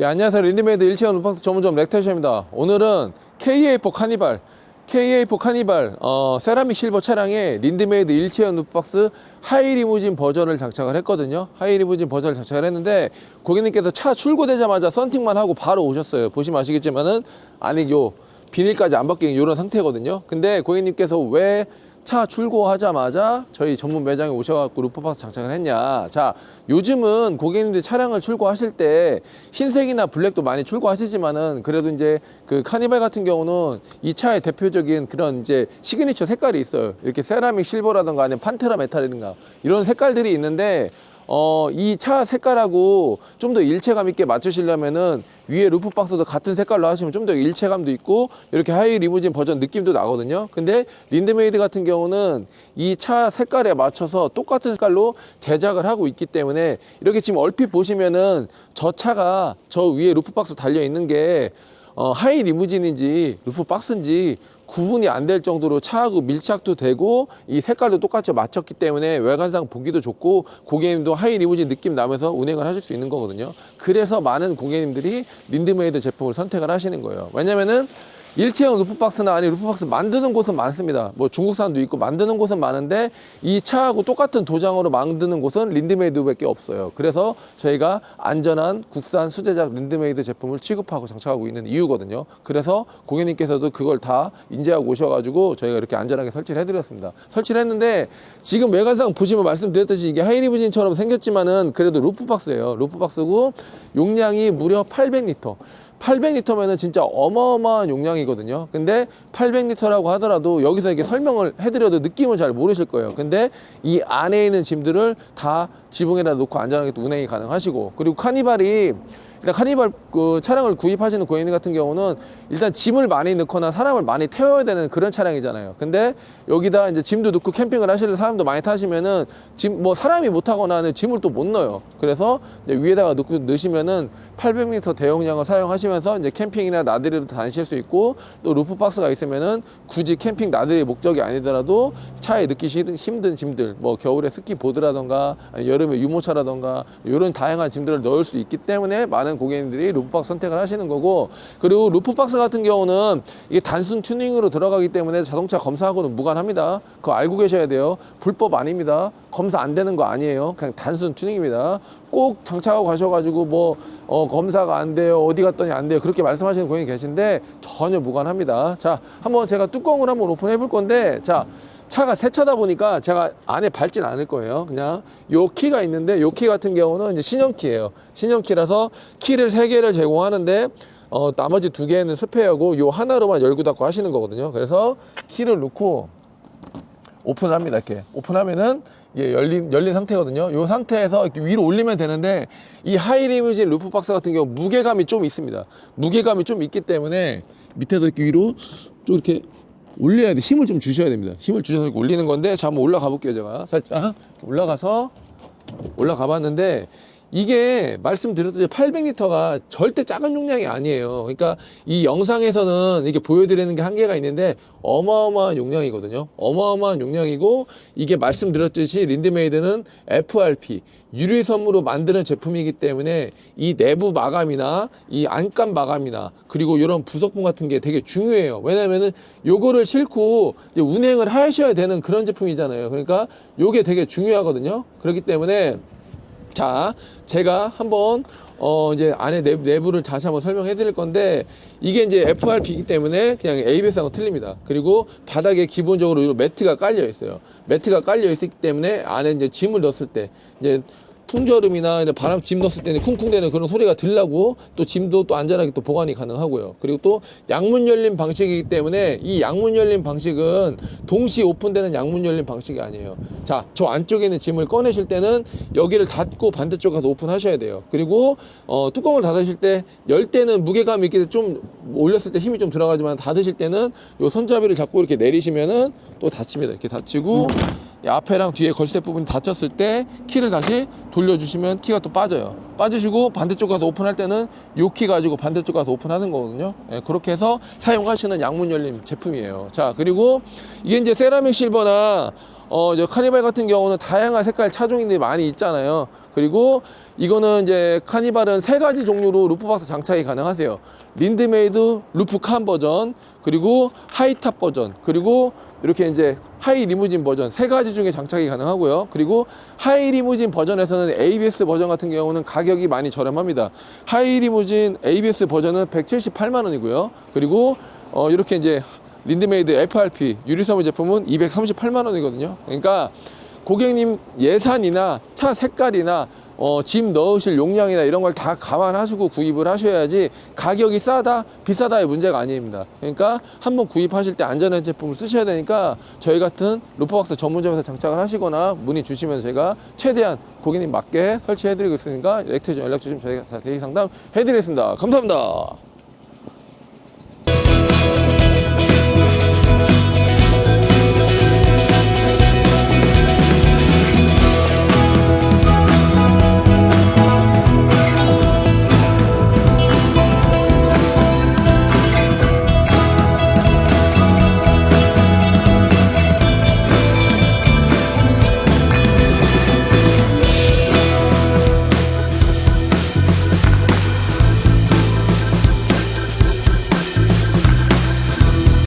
예, 안녕하세요. 린드메이드 일체형 루팡스 전문점 렉터쇼입니다. 오늘은 KA4 카니발, KA4 카니발, 어, 세라믹 실버 차량에 린드메이드 일체형 루박스 하이 리무진 버전을 장착을 했거든요. 하이 리무진 버전을 장착을 했는데 고객님께서 차 출고되자마자 썬팅만 하고 바로 오셨어요. 보시면 아시겠지만은 안에 요 비닐까지 안 벗긴 이런 상태거든요. 근데 고객님께서 왜 차 출고하자마자 저희 전문 매장에 오셔갖고 루프박스 장착을 했냐. 자, 요즘은 고객님들 차량을 출고하실 때 흰색이나 블랙도 많이 출고하시지만은 그래도 이제 그 카니발 같은 경우는 이 차의 대표적인 그런 이제 시그니처 색깔이 있어요. 이렇게 세라믹 실버라든가 아니면 판테라 메탈이든가 이런 색깔들이 있는데 어, 이 차 색깔하고 좀 더 일체감 있게 맞추시려면은 위에 루프 박스도 같은 색깔로 하시면 좀 더 일체감도 있고 이렇게 하이 리무진 버전 느낌도 나거든요. 근데 린드메이드 같은 경우는 이 차 색깔에 맞춰서 똑같은 색깔로 제작을 하고 있기 때문에 이렇게 지금 얼핏 보시면은 저 차가 저 위에 루프 박스 달려 있는 게 어, 하이 리무진인지 루프 박스인지 구분이 안 될 정도로 차하고 밀착도 되고 이 색깔도 똑같이 맞췄기 때문에 외관상 보기도 좋고 고객님도 하이 리무진 느낌 나면서 운행을 하실 수 있는 거거든요. 그래서 많은 고객님들이 린드메이드 제품을 선택을 하시는 거예요. 왜냐면은 일체형 루프박스나 아니 루프박스 만드는 곳은 많습니다. 뭐 중국산도 있고 만드는 곳은 많은데 이 차하고 똑같은 도장으로 만드는 곳은 린드메이드밖에 없어요. 그래서 저희가 안전한 국산 수제작 린드메이드 제품을 취급하고 장착하고 있는 이유거든요. 그래서 고객님께서도 그걸 다 인지하고 오셔가지고 저희가 이렇게 안전하게 설치를 해드렸습니다. 설치를 했는데 지금 외관상 보시면 말씀드렸듯이 이게 하이리무진처럼 생겼지만은 그래도 루프박스예요. 루프박스고 용량이 무려 800리터. 800리터면은 진짜 어마어마한 용량이거든요. 근데 800리터라고 하더라도 여기서 이렇게 설명을 해드려도 느낌을 잘 모르실 거예요. 근데 이 안에 있는 짐들을 다 지붕에다 놓고 안전하게 또 운행이 가능하시고 그리고 카니발이 일단 카니발 그 차량을 구입하시는 고객님 같은 경우는 일단 짐을 많이 넣거나 사람을 많이 태워야 되는 그런 차량이잖아요. 근데 여기다 이제 짐도 넣고 캠핑을 하실 사람도 많이 타시면은 짐 뭐 사람이 못 타거나는 짐을 또 못 넣어요. 그래서 위에다가 넣고 넣으시면은 800m 대용량을 사용하시면서 이제 캠핑이나 나들이도 다니실 수 있고 또 루프 박스가 있으면은 굳이 캠핑 나들이 목적이 아니더라도 차에 싫은 힘든 짐들 뭐 겨울에 스키 보드라던가 여름에 유모차라던가 이런 다양한 짐들을 넣을 수 있기 때문에 많은 고객님들이 루프박스 선택을 하시는 거고 그리고 루프박스 같은 경우는 이게 단순 튜닝으로 들어가기 때문에 자동차 검사하고는 무관합니다. 그거 알고 계셔야 돼요. 불법 아닙니다. 검사 안 되는 거 아니에요. 그냥 단순 튜닝입니다. 꼭 장착하고 가셔가지고 뭐 어, 검사가 안 돼요. 어디 갔더니 안 돼요. 그렇게 말씀하시는 고객이 계신데 전혀 무관합니다. 자, 한번 제가 뚜껑을 한번 오픈해 볼 건데 자. 차가 새 차다 보니까 제가 안에 밟진 않을 거예요. 그냥 요 키가 있는데 요 키 같은 경우는 이제 신형 키예요. 신형 키라서 키를 세 개를 제공하는데 어, 나머지 두 개는 스페어고 요 하나로만 열고 닫고 하시는 거거든요. 그래서 키를 넣고 오픈을 합니다. 이렇게 오픈하면은 이게 열린 열린 상태거든요. 이 상태에서 이렇게 위로 올리면 되는데 이 하이 리무진 루프 박스 같은 경우 무게감이 좀 있습니다. 무게감이 좀 있기 때문에 밑에서 이렇게 위로 좀 이렇게 올려야 돼. 힘을 좀 주셔야 됩니다. 힘을 주셔서 올리는 건데 자 한번 올라가 볼게요. 제가 살짝 올라가서 올라가 봤는데 이게 말씀드렸듯이 800리터가 절대 작은 용량이 아니에요. 그러니까 이 영상에서는 이게 보여드리는 게 한계가 있는데 어마어마한 용량이거든요. 어마어마한 용량이고 이게 말씀드렸듯이 린드메이드는 FRP 유리섬으로 만드는 제품이기 때문에 이 내부 마감이나 이 안감 마감이나 그리고 이런 부속품 같은 게 되게 중요해요. 왜냐면은 요거를 싣고 운행을 하셔야 되는 그런 제품이잖아요. 그러니까 요게 되게 중요하거든요. 그렇기 때문에 자, 제가 한번 어 이제 안에 내부, 내부를 다시 한번 설명해 드릴 건데 이게 이제 FRP이기 때문에 그냥 ABS하고 틀립니다. 그리고 바닥에 기본적으로 이 매트가 깔려 있어요. 매트가 깔려 있기 때문에 안에 이제 짐을 넣었을 때 이제 풍절음이나 바람 짐 넣었을 때는 쿵쿵대는 그런 소리가 들라고 또 짐도 또 안전하게 또 보관이 가능하고요. 그리고 또 양문 열림 방식이기 때문에 이 양문 열림 방식은 동시 오픈되는 양문 열림 방식이 아니에요. 자, 저 안쪽에 있는 짐을 꺼내실 때는 여기를 닫고 반대쪽 가서 오픈하셔야 돼요. 그리고 어, 뚜껑을 닫으실 때 열 때는 무게감이 때문에 좀 올렸을 때 힘이 좀 들어가지만 닫으실 때는 요 손잡이를 잡고 이렇게 내리시면은 또 닫힙니다. 이렇게 닫히고 이 앞에랑 뒤에 걸쇠 부분이 닫혔을 때 키를 다시 돌려주시면 키가 또 빠져요. 빠지시고 반대쪽 가서 오픈할 때는 요 키 가지고 반대쪽 가서 오픈하는 거거든요. 예, 그렇게 해서 사용하시는 양문 열림 제품이에요. 자, 그리고 이게 이제 세라믹 실버나 어, 이제 카니발 같은 경우는 다양한 색깔 차종인데 많이 있잖아요. 그리고 이거는 이제 카니발은 세 가지 종류로 루프박스 장착이 가능하세요. 린드메이드 루프칸 버전, 그리고 하이탑 버전, 그리고 이렇게 이제 하이 리무진 버전 세 가지 중에 장착이 가능하고요. 그리고 하이 리무진 버전에서는 ABS 버전 같은 경우는 가격이 많이 저렴합니다. 하이 리무진 ABS 버전은 178만 원이고요. 그리고 어 이렇게 이제 린드메이드 FRP 유리섬유 제품은 238만 원이거든요. 그러니까 고객님 예산이나 차 색깔이나 어, 짐 넣으실 용량이나 이런 걸 다 감안하시고 구입을 하셔야지 가격이 싸다 비싸다의 문제가 아닙니다. 그러니까 한번 구입하실 때 안전한 제품을 쓰셔야 되니까 저희 같은 루퍼박스 전문점에서 장착을 하시거나 문의 주시면 제가 최대한 고객님 맞게 설치해 드리고 있으니까 렉트전 연락 주시면 저희가 자세히 상담 해 드리겠습니다. 감사합니다.